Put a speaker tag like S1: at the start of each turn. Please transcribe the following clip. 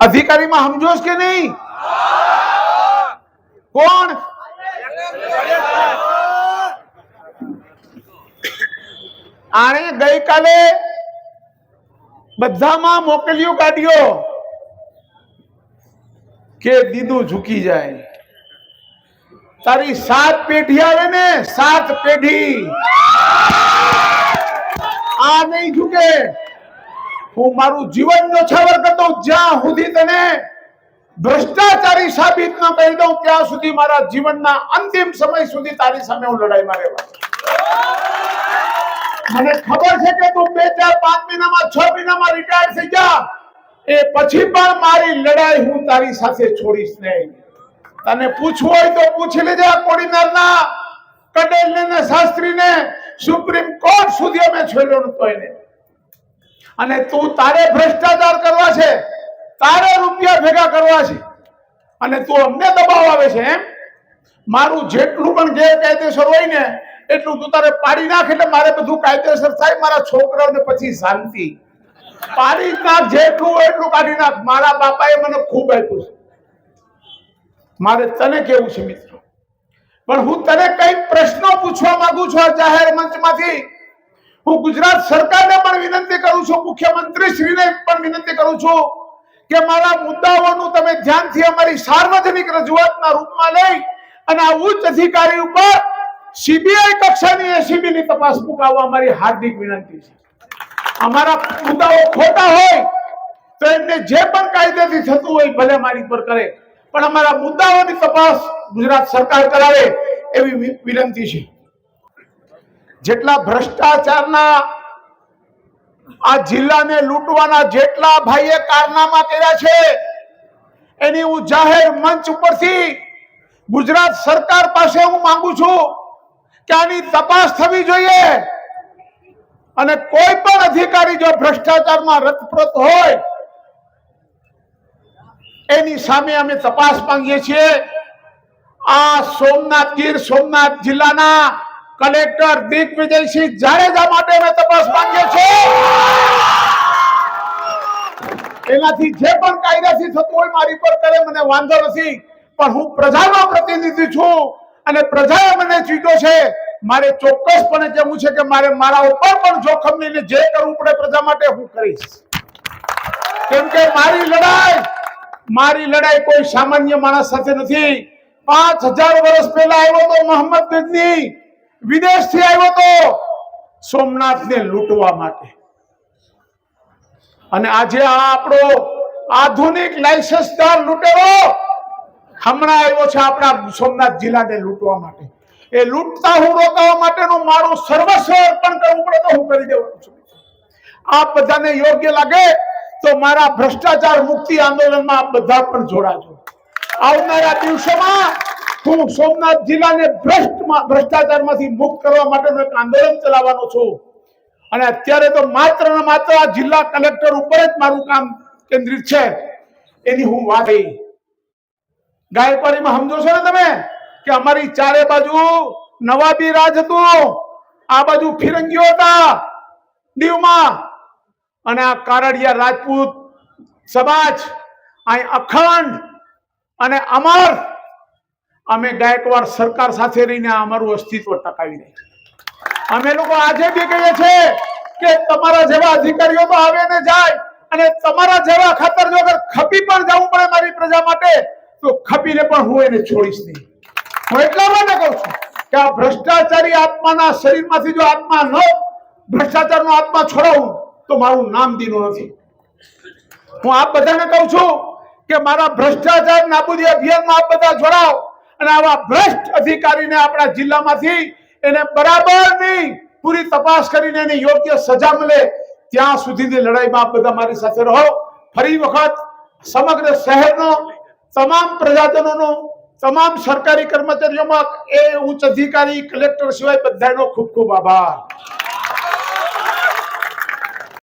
S1: અધિકારીમાં સમજો છો કે નહીં કોણ આણે ગઈકાલે બધામાં મોકલ્યું કાઢ્યો કે દીદું ઝૂકી જાય તારી સાત પેઢી આવે ને સાત પેઢી આ નહીં ઝૂકે હું મારું જીવન ન્યોછાવર કરતો જ્યાં સુધી તને ભ્રષ્ટાચારી સાબિત ન કરી દઉં, ત્યાં સુધી મારા જીવનના અંતિમ સમય સુધી તારી સામે હું લડાઈમાં રહેવા મને ખબર છે કે તું બે ચાર પાંચ મહિનામાં, છ મહિનામાં રિટાયર થઈ જા. એ પછી પણ મારી લડાઈ હું તારી સાથે છોડીશ નહીં. તને પૂછવું હોય તો પૂછી લેજે કોડીનારના કડેલને શાસ્ત્રીને. સુપ્રીમ કોર્ટ સુધી અમે છોડ્યો નતો એને. અને તું તારે ભ્રષ્ટાચાર કરવા છે, તારે રૂપિયા ભેગા કરવા છે. અને તું અમને દબાવ આવે છે એમ? મારું જેટલું પણ ગેરકાયદેસર હોય ને, એટલું તું તારે પાડી નાખ એટલે મારે બધું કાયદેસર થાય, મારા છોકરાઓને પછી શાંતિ. પાડી નાખ, જેટલું હોય એટલું કાઢી નાખ. મારા બાપાએ મને ખૂબ આપ્યું છે. મારે તને કેવું છે, મિત્રો? પણ હું તને કઈ પ્રશ્નો પૂછવા માંગુ છું આ જાહેર મંચમાંથી. હું ગુજરાત સરકારને પણ વિનંતી કરું છું મુખ્યમંત્રી શ્રીને પણ વિનંતી કરું છું કે મારા મુદ્દાઓનું તમે ધ્યાનથી અમારી સાર્વજનિક રજૂઆતના રૂપમાં લઈ અને આ ઉચ્ચ અધિકારી ઉપર સીબીઆઈ કક્ષાની એસીબી ની તપાસ મુકાવવા અમારી હાર્દિક વિનંતી છે. અમારા મુદ્દાઓ ખોટા હોય તો એમને જે પણ કાયદેથી થતું હોય ભલે મારી પર કરે, પણ અમારા મુદ્દાઓની તપાસ ગુજરાત સરકાર કરાવે એવી વિનંતી છે. જેટલા ભ્રષ્ટાચારના આ જિલ્લાને લૂંટવાના જેટલા ભાઈએ કારનામા કર્યા છે, એની હું જાહેર મંચ ઉપરથી ગુજરાત સરકાર પાસે હું માંગુ છું કે આની તપાસ થવી જોઈએ. અને કોઈ પણ અધિકારી જો ભ્રષ્ટાચારમાં રતપ્રત હોય, એની સામે અમે તપાસ માંગીએ છીએ. આ સોમનાથ ગીર સોમનાથ જિલ્લાના કલેક્ટર દિગ્વિજયસિંહ જાડેજા માટે અમે તપાસ માંગીએ છીએ. એનાથી જે પણ કાયદાથી થતું હોય મારી પર કરે, મને વાંધો નથી. પણ હું પ્રજાનો પ્રતિનિધિ છું અને પ્રજાએ મને ચીજો છે. મારે ચોક્કસપણે કહેવું છે કે મારે મારા ઉપર પણ જોખમ લઈને જે કરવું પડે પ્રજા માટે હું કરીશ. કેમ કે મારી લડાઈ મારી લડાઈ કોઈ સામાન્ય માણસ સાથે નથી. પાંચ હજાર વર્ષ પહેલા આવ્યો તો મોહમ્મદ ગજની. વિદેશથી આવ્યો તો સોમનાથને લૂંટવા માટે. અને આજે આ આપણો આધુનિક લાયસન્સદાર લૂંટેરો હમણાં આવ્યો છે આપણા સોમનાથ જિલ્લાને લૂંટવા માટે. એ લૂંટતા હું રોકાવા માટેનું મારું સર્વસ્વ અર્પણ કરવું પડે તો હું કરી દેવાનું છું. આ બધાને યોગ્ય લાગે તો મારા ભ્રષ્ટાચાર મુક્તિ આંદોલનમાં આપ બધા પણ જોડાજો. આવનારા દિવસોમાં હું સોમનાથ જિલ્લાને ભ્રષ્ટમાં ભ્રષ્ટાચારમાંથી મુક્ત કરવા માટેનું એક આંદોલન ચલાવવાનો છું. અને અત્યારે તો માત્ર ને માત્ર આ જિલ્લા કલેક્ટર ઉપર જ મારું કામ કેન્દ્રિત છે. એની હું વાત કહી ગાયકવાડીમાં સમજો છો ને તમે? કે અમારી ચારે બાજુ નવાબી રાજ હતું. આ બાજુ ફિરંગીઓ હતા. દીવમાં. અને આ કારડિયા રાજપૂત સમાજ અહીં અખંડ અને અમર અમે ગાયકવાડ સરકાર સાથે રહીને અમારું અસ્તિત્વ ટકાવી રહ્યા. અમે લોકો આજે બી કહીએ છીએ કે તમારા જેવા અધિકારીઓ તો આવે ને જાય અને તમારા જેવા ખાતર જો અગર ખપી પણ જવું પડે મારી પ્રજા માટે, તો ખપીને પણ હું એને છોડીશ નહીં. હું એટલા માટે કહું છું કે આ ભ્રષ્ટાચારી આત્માના શરીરમાંથી જો આત્મા ન, ભ્રષ્ટાચારનો આત્મા છોડાવું, તો મારું નામ દીનું નથી. હું આપ બધાને કહું છું કે મારા ભ્રષ્ટાચાર નાબૂદી અભિયાનમાં આપ બધા જોડાઓ. અને આવા ભ્રષ્ટ અધિકારીને આપણા જિલ્લામાંથી એને બરાબરની પૂરી તપાસ કરીને એને યોગ્ય સજા મળે ત્યાં સુધીની લડાઈમાં આપ બધા મારી સાથે રહો. ફરી વખત સમગ્ર શહેરનો, તમામ પ્રજાજનોનો, તમામ સરકારી કર્મચારીઓમાં એ ઉચ્ચ અધિકારી, કલેક્ટર સિવાય બધાનો ખૂબ ખૂબ આભાર.